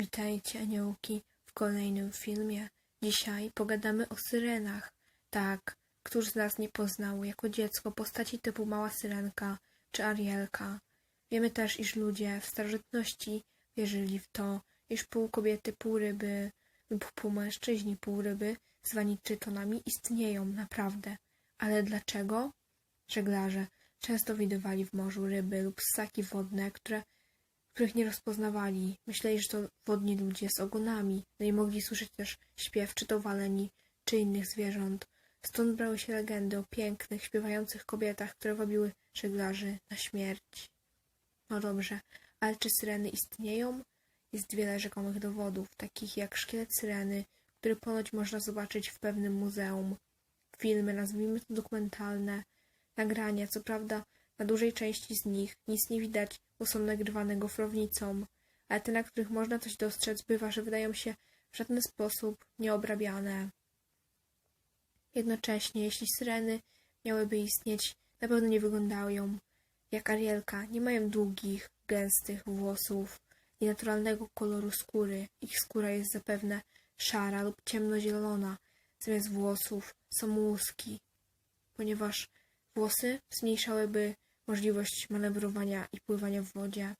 Witajcie aniołki w kolejnym filmie. Dzisiaj pogadamy o syrenach. Tak, któż z nas nie poznał jako dziecko postaci typu Mała Syrenka czy Arielka. Wiemy też, iż ludzie w starożytności wierzyli w to, iż pół kobiety, pół ryby lub pół mężczyźni, pół ryby, zwani trytonami, istnieją naprawdę. Ale dlaczego? Żeglarze często widywali w morzu ryby lub ssaki wodne, które których nie rozpoznawali. Myśleli, że to wodni ludzie z ogonami, no i mogli słyszeć też śpiew czy to waleni, czy innych zwierząt. Stąd brały się legendy o pięknych, śpiewających kobietach, które wabiły żeglarzy na śmierć. No dobrze, ale czy syreny istnieją? Jest wiele rzekomych dowodów, takich jak szkielet syreny, który ponoć można zobaczyć w pewnym muzeum. Filmy, nazwijmy to dokumentalne, nagrania, co prawda na dużej części z nich nic nie widać, bo są nagrywane gofrownicą, ale te, na których można coś dostrzec, bywa, że wydają się w żaden sposób nieobrabiane. Jednocześnie, jeśli syreny miałyby istnieć, na pewno nie wyglądają jak Arielka, nie mają długich, gęstych włosów i naturalnego koloru skóry. Ich skóra jest zapewne szara lub ciemnozielona, zamiast włosów są łuski, ponieważ włosy zmniejszałyby możliwość manewrowania i pływania w wodzie.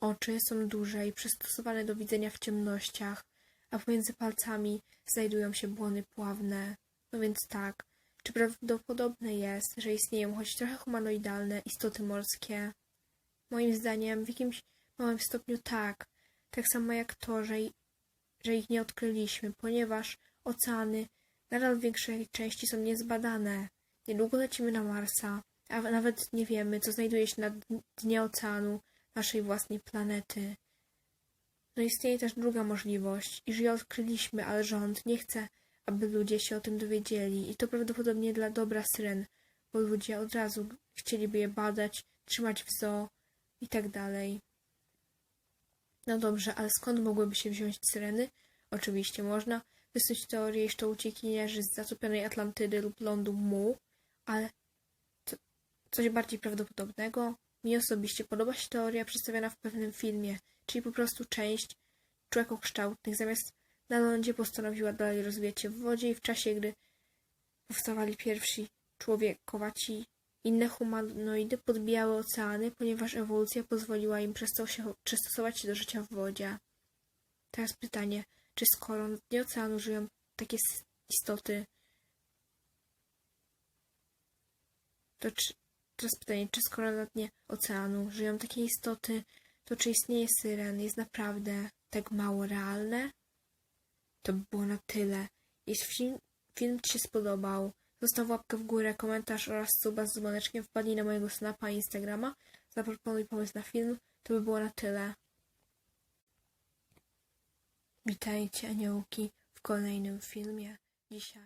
Oczy są duże i przystosowane do widzenia w ciemnościach, a pomiędzy palcami znajdują się błony pławne. No więc tak, czy prawdopodobne jest, że istnieją choć trochę humanoidalne istoty morskie? Moim zdaniem w jakimś małym stopniu tak, tak samo jak to, że, że ich nie odkryliśmy, ponieważ oceany nadal w większej części są niezbadane. Niedługo lecimy na Marsa, a nawet nie wiemy, co znajduje się na dn- dnie oceanu naszej własnej planety. No istnieje też druga możliwość, iż je odkryliśmy, ale rząd nie chce, aby ludzie się o tym dowiedzieli i to prawdopodobnie dla dobra syren, bo ludzie od razu chcieliby je badać, trzymać w zoo i tak dalej. No dobrze, ale skąd mogłyby się wziąć syreny? Oczywiście można wysnuć teorię, iż to uciekinierzy z zatopionej Atlantydy lub lądu Mu, ale coś bardziej prawdopodobnego? Mi osobiście podoba się teoria przedstawiona w pewnym filmie, czyli po prostu część człekokształtnych zamiast na lądzie postanowiła dalej rozwijać się w wodzie i w czasie, gdy powstawali pierwsi człowiekowaci, inne humanoidy podbijały oceany, ponieważ ewolucja pozwoliła im przystosować się do życia w wodzie. Teraz pytanie, czy skoro na dnie oceanu żyją takie istoty, to czy, teraz pytanie, czy skoro na dnie oceanu żyją takie istoty, to czy istnieje syren jest naprawdę tak mało realne? To by było na tyle. Jeśli film, film Ci się spodobał, zostaw łapkę w górę, komentarz oraz suba z dzwoneczkiem, wpadnij na mojego snapa i Instagrama, zaproponuj pomysł na film, to by było na tyle. Witajcie aniołki w kolejnym filmie. Dzisiaj